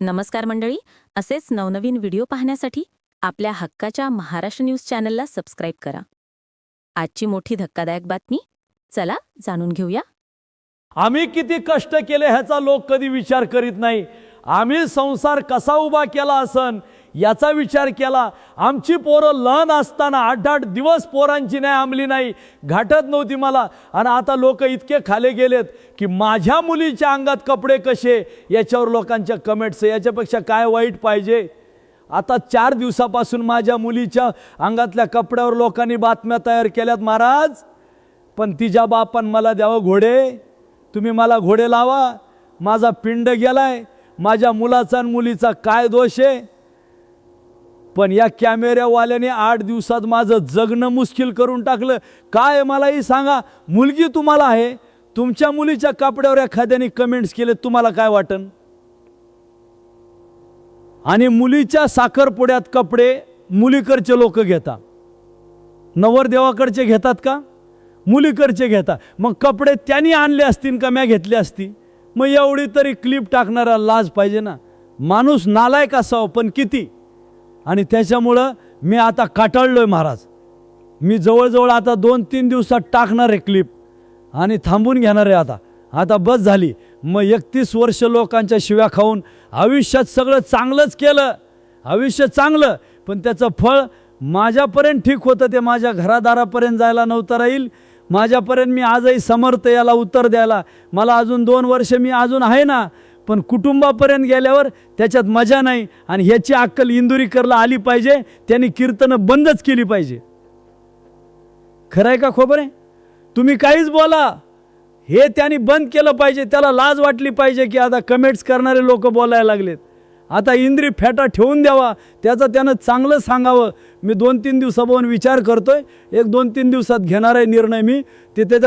नमस्कार मंडळी असेच नवनवीन व्हिडिओ पाहण्यासाठी आपल्या हक्काच्या महाराष्ट्र न्यूज चॅनलला सबस्क्राईब करा. आजची मोठी धक्कादायक बातमी चला जाणून घेऊया. आम्ही किती कष्ट केले ह्याचा लोक कधी विचार करीत नाही. आम्ही संसार कसा उभा केला असन याचा विचार केला. आमची पोरं लहान असताना आठ आठ दिवस पोरांची नाही आमली नाही. घाटत नव्हती मला. आणि आता लोक इतके खाले गेलेत की माझ्या मुलीच्या अंगात कपडे कसे याच्यावर लोकांच्या कमेंट्स याच्यापेक्षा काय वाईट पाहिजे? आता चार दिवसापासून माझ्या मुलीच्या अंगातल्या कपड्यावर लोकांनी बातम्या तयार केल्यात महाराज. पण तिच्या बापान मला द्यावं घोडे. तुम्ही मला घोडे लावा. माझा पिंड गेलाय. माझ्या मुलाचा आणि मुलीचा काय दोष आहे? पण या कॅमेऱ्यावाल्याने आठ दिवसात माझं जगणं मुश्किल करून टाकलं. काय मलाही सांगा मुलगी तुम्हाला आहे. तुमच्या मुलीच्या कपड्यावर एखाद्याने कमेंट्स केले तुम्हाला काय वाटन? आणि मुलीच्या साखरपुड्यात कपडे मुलीकडचे लोक घेतात. नवरदेवाकडचे घेतात का? मुलीकडचे घेतात. मग कपडे त्यांनी आणले असतील का? म्या घेतले असती मग एवढी तरी क्लिप टाकणारा लाज पाहिजे ना. माणूस नालायक असावं पण किती? आणि त्याच्यामुळं मी आता काटाळलो आहे महाराज. मी जवळजवळ आता दोन तीन दिवसात टाकणार आहे क्लिप आणि थांबून घेणार आहे आता. आता बस झाली. मग एकतीस वर्ष लोकांच्या शिव्या खाऊन आयुष्यात सगळं चांगलंच केलं. आयुष्य चांगलं पण त्याचं फळ माझ्यापर्यंत ठीक होतं ते माझ्या घरादारापर्यंत जायला नव्हतं राहील. माझ्यापर्यंत मी आजही समर्थ याला उत्तर द्यायला. मला अजून दोन वर्ष मी अजून आहे ना. पण कुटुंबापर्यंत गेल्यावर त्याच्यात मजा नाही आणि ह्याची अक्कल इंदुरीकरला आली पाहिजे त्यांनी कीर्तनं बंदच केली पाहिजे. खरं आहे का खोबर? आहे तुम्ही काहीच बोला. हे त्यांनी बंद केलं पाहिजे त्याला लाज वाटली पाहिजे की आता कमेंट्स करणारे लोक बोलायला लागलेत. आता इंद्री फॅटा ठेवून द्यावा त्याचं त्यानं चांगलं सांगावं. मी दोन तीन दिवसापासून विचार करतोय एक दोन तीन दिवसात घेणार आहे निर्णय मी ते त्याच्या